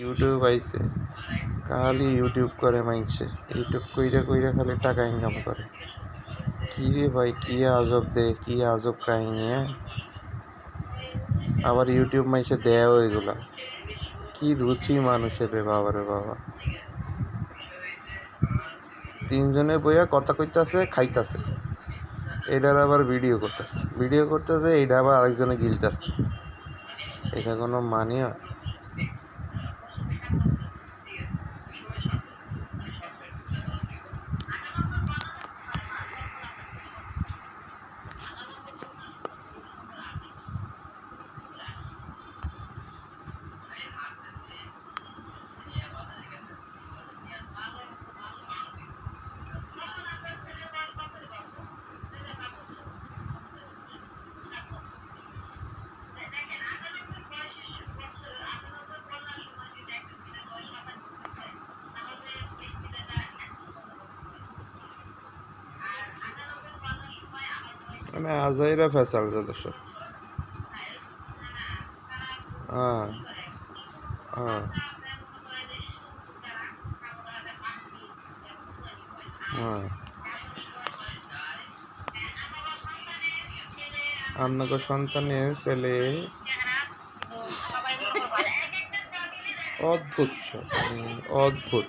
YouTube আইছে। খালি YouTube করে মাইনছে। ইউটিউব কইরা কইরা খালি টাকা ইনকাম করে। কি রে ভাই, কি আজব দে, কি আজব কাহিনী হ্যাঁ? আবার ইউটিউব মাইসে দেয় এগুলা কি রুচি মানুষের রে বাবা রে বাবা। তিনজনে বইয়া কথা কইতাছে, খাইতাছে। এটার আবার ভিডিও করতেছে। ভিডিও করতেছে, এইটা আবার আরেকজনে গিলতেছে। এটা কোনো মানিয়া? মানে আজাইরা ফেসাল যত সব হ্যাঁ হ্যাঁ। হ্যাঁ। আপনাকে সন্তানের ছেলে। অদ্ভুত অদ্ভুত।